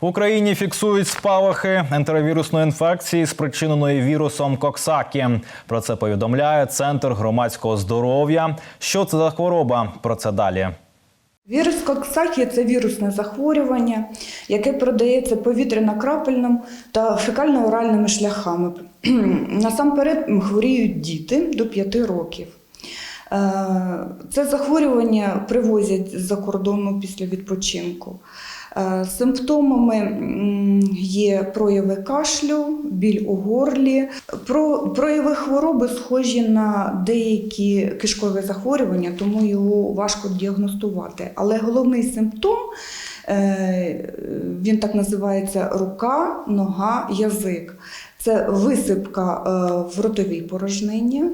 В Україні фіксують спалахи ентеровірусної інфекції, спричиненої вірусом Коксакі. Про це повідомляє Центр громадського здоров'я. Що це за хвороба? Про це далі. Вірус Коксахі – це вірусне захворювання, яке передається повітряно-крапельним та фекально-оральними шляхами. Насамперед хворіють діти до 5 років. Е, Це захворювання привозять з-за кордону після відпочинку. Е, Симптомами є прояви кашлю, біль у горлі. Про прояви хвороби схожі на деякі кишкові захворювання, тому його важко діагностувати. Але головний симптом е, він так називається рука, нога, язик. Це висипка в ротовій порожнині,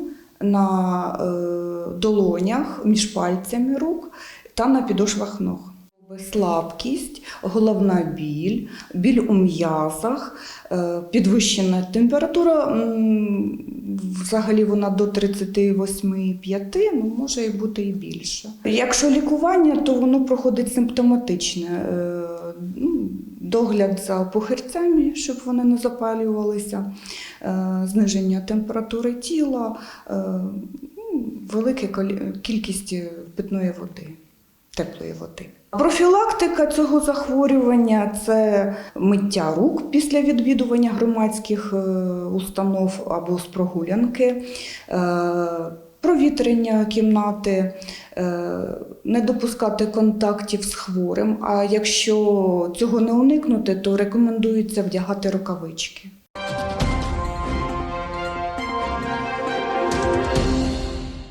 на е, долонях, між пальцями рук та на підошвах ног. Слабкість, головна біль, біль у м'язах, е, підвищена температура, взагалі вона до 38,5, ну може бути і більше. Якщо лікування, то воно проходить симптоматичне. Ну, Догляд за похирцями, щоб вони не запалювалися, е, зниження температури тіла, е, ну, велика кількість питної води теплої води. Профілактика цього захворювання це миття рук після відвідування громадських е, установ або з прогулянки, провітрення кімнати, е, не допускати контактів з хворим. А якщо цього не уникнути, то рекомендується вдягати рукавички.